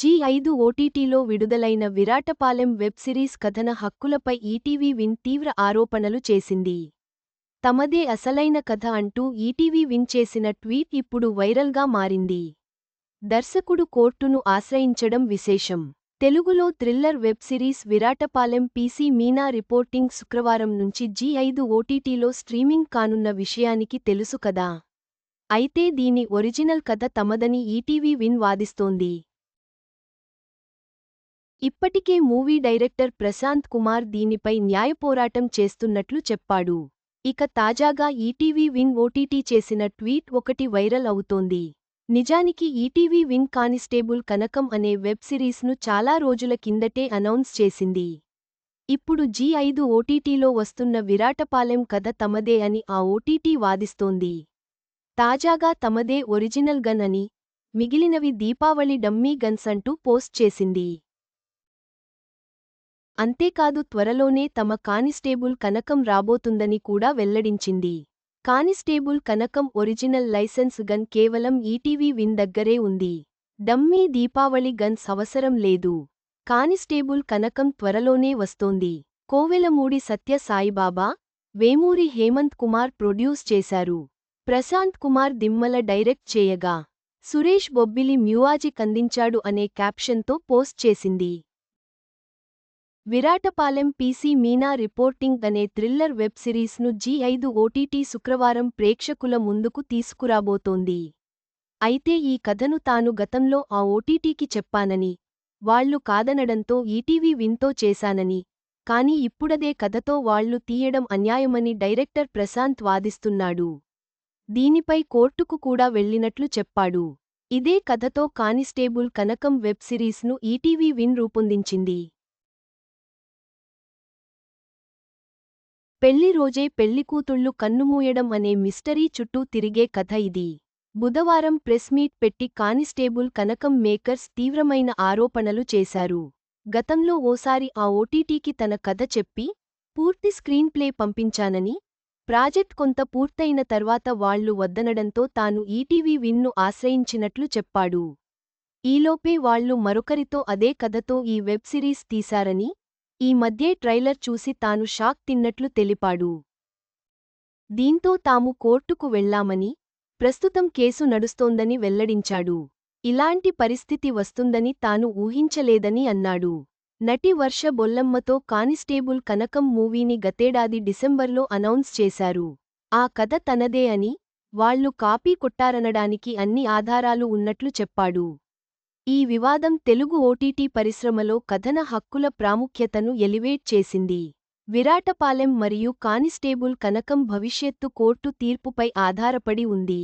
G ఐదు ఓటీటీలో విడుదలైన విరాటపాలెం వెబ్ సిరీస్ కథన హక్కులపై ఈటీవీ విన్ తీవ్ర ఆరోపణలు చేసింది. తమదే అసలైన కథ అంటూ ఈటీవీ విన్ చేసిన ట్వీట్ ఇప్పుడు వైరల్గా మారింది. దర్శకుడు కోర్టును ఆశ్రయించడం విశేషం. తెలుగులో thriller web series Viratapalem PC Meena reporting శుక్రవారం నుంచి జీ ఐదు ఓటీటీలో స్ట్రీమింగ్ కానున్న విషయానికి తెలుసు కదా. అయితే దీని ఒరిజినల్ కథ తమదని ఈటీవీ విన్ వాదిస్తోంది. ఇప్పటికే మూవీ డైరెక్టర్ ప్రశాంత్ కుమార్ దీనిపై న్యాయపోరాటం చేస్తున్నట్లు చెప్పాడు. ఇక తాజాగా ఈటీవీ విన్ ఓటీటీ చేసిన ట్వీట్ ఒకటి వైరల్ అవుతోంది. నిజానికి ఈటీవీ విన్ కానిస్టేబుల్ కనకం అనే వెబ్ సిరీస్ను చాలా రోజుల కిందటే అనౌన్స్ చేసింది. ఇప్పుడు జీ ఐదు ఓటీటీలో వస్తున్న విరాటపాలెం కథ తమదే అని ఆ ఓటీటీ వాదిస్తోంది. తాజాగా తమదే ఒరిజినల్ గన్ అని మిగిలినవి దీపావళి డమ్మీ గన్స్ అంటూ పోస్ట్ చేసింది. అంతేకాదు త్వరలోనే తమ కానిస్టేబుల్ కనకం రాబోతుందని కూడా వెల్లడించింది. Constable Kanakam original license gun కేవలం ఈటీవీ విన్ దగ్గరే ఉంది. డమ్మీ దీపావళి గన్స్ అవసరం లేదు. కానిస్టేబుల్ కనకం త్వరలోనే వస్తోంది. కోవెలమూడి సత్య సాయిబాబా వేమూరి హేమంత్ కుమార్ ప్రొడ్యూస్ చేశారు. ప్రశాంత్ కుమార్ దిమ్మల డైరెక్ట్ చేయగా సురేష్ బొబ్బిలి మ్యూజిక్ అందించాడు అనే క్యాప్షన్తో పోస్ట్ చేసింది. విరాటపాలెం పీసీ మీనా రిపోర్టింగ్ అనే థ్రిల్లర్ వెబ్ సిరీస్ను జీ ఐదు ఓటీటీ శుక్రవారం ప్రేక్షకుల ముందుకు తీసుకురాబోతోంది. అయితే ఈ కథను తాను గతంలో ఆ ఓటీటీకి చెప్పానని వాళ్ళు కాదనడంతో ఈటీవీ విన్తో చేశానని కాని ఇప్పుడదే కథతో వాళ్ళు తీయడం అన్యాయమని డైరెక్టర్ ప్రశాంత్ వాదిస్తున్నాడు. దీనిపై కోర్టుకు కూడా వెళ్ళినట్లు చెప్పాడు. ఇదే కథతో కానిస్టేబుల్ కనకం వెబ్ సిరీస్ను ఈటీవీ విన్ రూపొందించింది. పెళ్ళి రోజే పెళ్ళికూతుళ్ళు కన్నుమూయడం అనే మిస్టరీ చుట్టూ తిరిగే కథ ఇది. బుధవారం ప్రెస్ మీట్ పెట్టి కానిస్టేబుల్ కనకం మేకర్స్ తీవ్రమైన ఆరోపణలు చేశారు. గతంలో ఓసారి ఆ ఓటీటీకి తన కథ చెప్పి పూర్తి స్క్రీన్ ప్లే పంపించానని ప్రాజెక్ట్ కొంత పూర్తయిన తర్వాత వాళ్ళు వద్దనడంతో తాను ఈటీవీ విన్ను ఆశ్రయించినట్లు చెప్పాడు. ఈలోపే వాళ్ళు మరొకరితో అదే కథతో ఈ వెబ్ సిరీస్ తీశారని ఈ మధ్యే ట్రైలర్ చూసి తాను షాక్ తిన్నట్లు తెలిపాడు. దీంతో తాము కోర్టుకు వెళ్ళామని ప్రస్తుతం కేసు నడుస్తోందని వెల్లడించాడు. ఇలాంటి పరిస్థితి వస్తుందని తాను ఊహించలేదని అన్నాడు. నటి వర్ష బొల్లమ్మతో కానిస్టేబుల్ కనకం మూవీని గతేడాది డిసెంబర్లో అనౌన్స్ చేశారు. ఆ కథ తనదే అని వాళ్ళు కాపీ కొట్టారనడానికి అన్ని ఆధారాలు ఉన్నట్లు చెప్పాడు. ఈ వివాదం తెలుగు ఓటీటీ పరిశ్రమలో కథన హక్కుల ప్రాముఖ్యతను ఎలివేట్ చేసింది. విరాటపాలెం మరియు కానిస్టేబుల్ కనకం భవిష్యత్తు కోర్టు తీర్పుపై ఆధారపడి ఉంది.